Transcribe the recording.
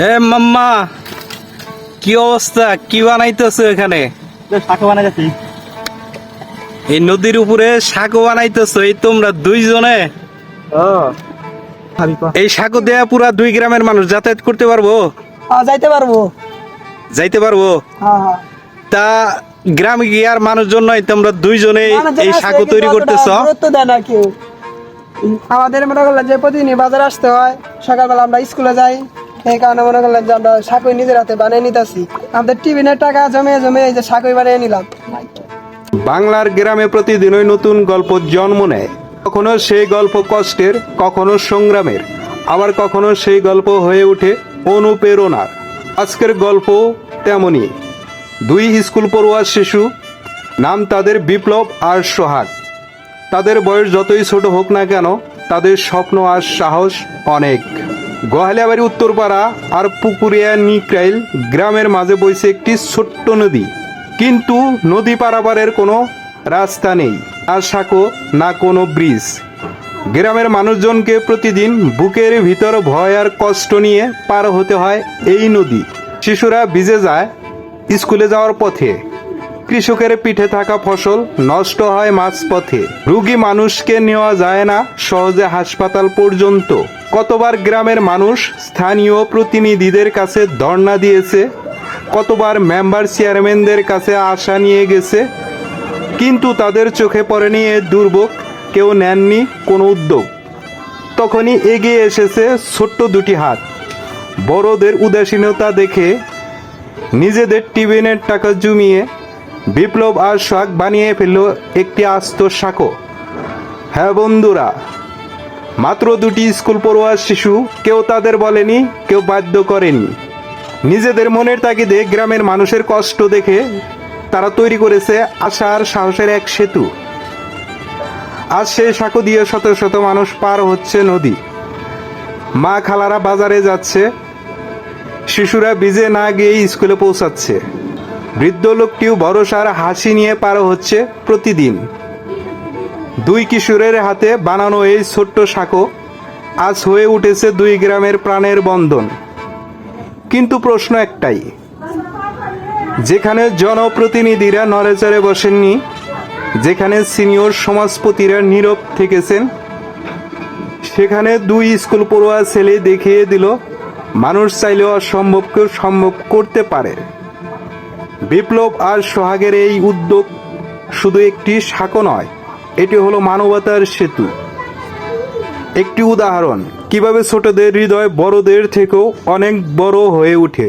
হে মাম্মা কি অবস্থা? কি বানাইতেছো এখানে? এই নদীর উপরে বানাইতেছো এই তোমরা দুইজনে? এই সাঁকো দেয়া পুরা দুই গ্রামের মানুষ যাতায়াত করতে পারব? হ্যাঁ যাইতে পারব। যাইতে পারব? হ্যাঁ হ্যাঁ। তা গ্রামে গিয়ে আর মানুষজন নয় তোমরা দুইজনে এই কিন্তু তৈরি করতেছ? আমাদের মনে করলেন যে প্রতিদিন বাজার আসতে হয় সকালবেলা আমরা স্কুলে যাই। এই কারণে মনে করলেন যে আমরা সাকই নিজের হাতে বানিয়ে নিতেছি। আমাদের টিফিনের টাকা জমে জমে এই যে সাকই বানিয়ে নিলাম। বাংলার গ্রামে প্রতিদিনই নতুন গল্প জন্ম নেয়। কখনো সেই গল্প কষ্টের, কখনো সংগ্রামের। আবার কখনো সেই গল্প হয়ে ওঠে অনুপ্রেরণার। আজকের গল্প তেমনই দুই স্কুল পড়ুয়া শিশু, নাম তাদের বিপ্লব আর সোহাগ। তাদের বয়স যতই ছোট হোক না কেন, তাদের স্বপ্ন আর সাহস অনেক। গোহালিয়াবাড়ি, উত্তরপাড়া আর পুকুরিয়া নিক্রাইল গ্রামের মাঝে বইছে একটি ছোট্ট নদী। কিন্তু নদী পারাপারের কোনো রাস্তা নেই আর সাঁকো, না কোনো ব্রিজ। গ্রামের মানুষজনকে প্রতিদিন বুকের ভিতর ভয় আর কষ্ট নিয়ে পার হতে হয় এই নদী। শিশুরা ভিজে যায় স্কুলে যাওয়ার পথে। কৃষকের পিঠে থাকা ফসল নষ্ট হয় মাঝপথে। রুগী মানুষকে নেওয়া যায় না সহজে হাসপাতাল পর্যন্ত। কতবার গ্রামের মানুষ স্থানীয় প্রতিনিধিদের কাছে ধর্ণা দিয়েছে? কতবার মেম্বার চেয়ারম্যানদের কাছে আশা নিয়ে গেছে? কিন্তু তাদের চোখে পড়েনি এ দুর্ভোগ, কেউ নেননি কোনো উদ্যোগ। তখনই এগিয়ে এসেছে ছোট্ট দুটি হাত। বড়দের উদাসীনতা দেখে নিজেদের টিফিনের টাকা জমিয়ে বিপ্লব আর শাক বানিয়ে ফেলল একটি আস্ত শাকো হ্যাঁ বন্ধুরা, মাত্র দুটি স্কুল পড়ুয়ার শিশু কেউ তাদের বলেনি, কেউ বাধ্য করেনি। নিজেদের মনের তাগিদে গ্রামের মানুষের কষ্ট দেখে তারা তৈরি করেছে আশার সাহসের এক সেতু। আজ সেই সাঁকো দিয়ে শত শত মানুষ পার হচ্ছে নদী। মা খালারা বাজারে যাচ্ছে, শিশুরা বিজে না গিয়ে স্কুলে পৌঁছাচ্ছে। বৃদ্ধ লোকটিও ভরসার হাসি নিয়ে পার হচ্ছে প্রতিদিন। দুই কিশোরের হাতে বানানো এই ছোট্ট সাঁকো আজ হয়ে উঠেছে দুই গ্রামের প্রাণের বন্ধন। কিন্তু প্রশ্ন একটাই, যেখানে জনপ্রতিনিধিরা নড়েচড়ে বসেননি, যেখানে সিনিয়র সমাজপতিরা নীরব থেকেছেন, সেখানে দুই স্কুল পড়ুয়া ছেলে দেখিয়ে দিল, মানুষ চাইলেও অসম্ভবকেও সম্ভব করতে পারে। বিপ্লব আর সোহাগের এই উদ্যোগ শুধু একটি সাঁকো নয়, এটি হলো মানবতার সেতু। একটি উদাহরণ, কীভাবে ছোটদের হৃদয় বড়দের থেকেও অনেক বড় হয়ে ওঠে